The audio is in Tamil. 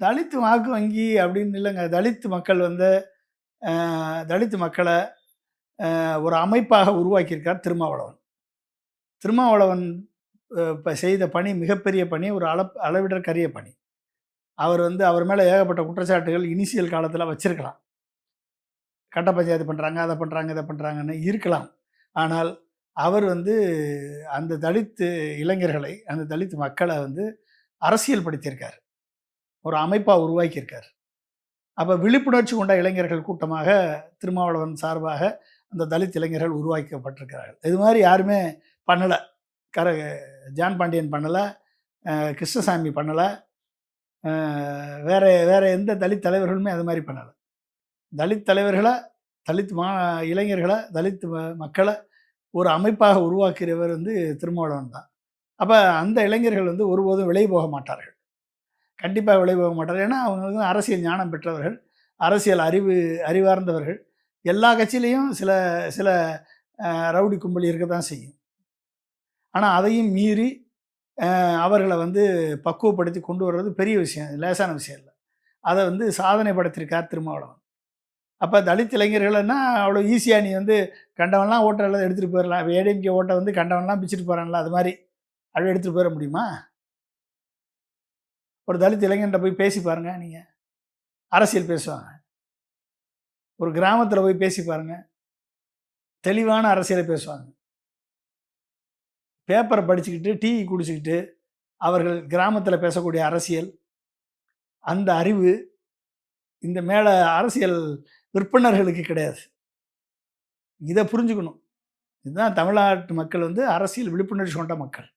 தலித் வாக்கு வங்கி அப்படின்னு இல்லைங்க. தலித் மக்கள் வந்து தலித்து தலித் மக்களை ஒரு அமைப்பாக உருவாக்கியிருக்கார் திருமாவளவன். திருமாவளவன் இப்போ செய்த பணி மிகப்பெரிய பணி ஒரு அள அளவிடற்கரிய பணி. அவர் வந்து அவர் மேலே ஏகப்பட்ட குற்றச்சாட்டுகள் இனிஷியல் காலத்தில் வச்சிருக்கலாம். கட்ட பஞ்சாயத்து பண்ணுறாங்க அதை பண்ணுறாங்க இதை பண்ணுறாங்கன்னு இருக்கலாம். ஆனால் அவர் வந்து அந்த தலித்து இளைஞர்களை அந்த தலித் மக்களை வந்து அரசியல் படுத்தியிருக்கார் ஒரு அமைப்பாக உருவாக்கியிருக்கார். அப்போ விழிப்புணர்ச்சி கொண்ட இளைஞர்கள் கூட்டமாக திருமாவளவன் சார்பாக அந்த தலித் இளைஞர்கள் உருவாக்கப்பட்டிருக்கிறார்கள். இது மாதிரி யாருமே பண்ணலை. கர ஜான் பாண்டியன் பண்ணலை கிருஷ்ணசாமி பண்ணலை வேற வேற எந்த தலித் தலைவர்களுமே அது மாதிரி பண்ணலை. தலித் தலைவர்களை தலித் மா இளைஞர்களை தலித் மக்களை ஒரு அமைப்பாக உருவாக்கிறவர் வந்து திருமாவளவன் தான். அப்போ அந்த இளைஞர்கள் வந்து ஒருபோதும் விலை போக மாட்டார்கள். கண்டிப்பாக விலை போக ஏன்னா அவங்க வந்து அரசியல் ஞானம் பெற்றவர்கள் அரசியல் அறிவு அறிவார்ந்தவர்கள். எல்லா கட்சியிலையும் சில சில ரவுடி கும்பல் இருக்க தான் செய்யும். ஆனால் அதையும் மீறி அவர்களை வந்து பக்குவப்படுத்தி கொண்டு வர்றது பெரிய விஷயம். லேசான விஷயம் இல்லை. அதை வந்து சாதனை படுத்திருக்கார் திருமாவளவன். அப்போ தலித் இளைஞர்கள்னா அவ்வளோ ஈஸியாக நீ வந்து கண்டவன்லாம் ஓட்டை எல்லாம் எடுத்துகிட்டு போயிடலாம் இப்போ ஏடிஎம்கே ஓட்டை வந்து கண்டவன்லாம் பிச்சுட்டு போகிறான்ல அது மாதிரி. அப்படி எடுத்துகிட்டு போயிட முடியுமா? ஒரு தலித் இளைஞன்ட்ட போய் பேசி பாருங்க நீங்கள் அரசியல் பேசுவாங்க. ஒரு கிராமத்தில் போய் பேசி பாருங்க. தெளிவான அரசியலை பேசுவாங்க. பேப்பரை படிச்சுக்கிட்டு டீ குடிச்சுக்கிட்டு அவர்கள் கிராமத்தில் பேசக்கூடிய அரசியல் அந்த அறிவு இந்த மேலே அரசியல் விற்பனர்களுக்கு கிடையாது. இதை புரிஞ்சுக்கணும். இதுதான் தமிழ்நாட்டு மக்கள் வந்து அரசியல் விழிப்புணர்ச்சி கொண்ட மக்கள்.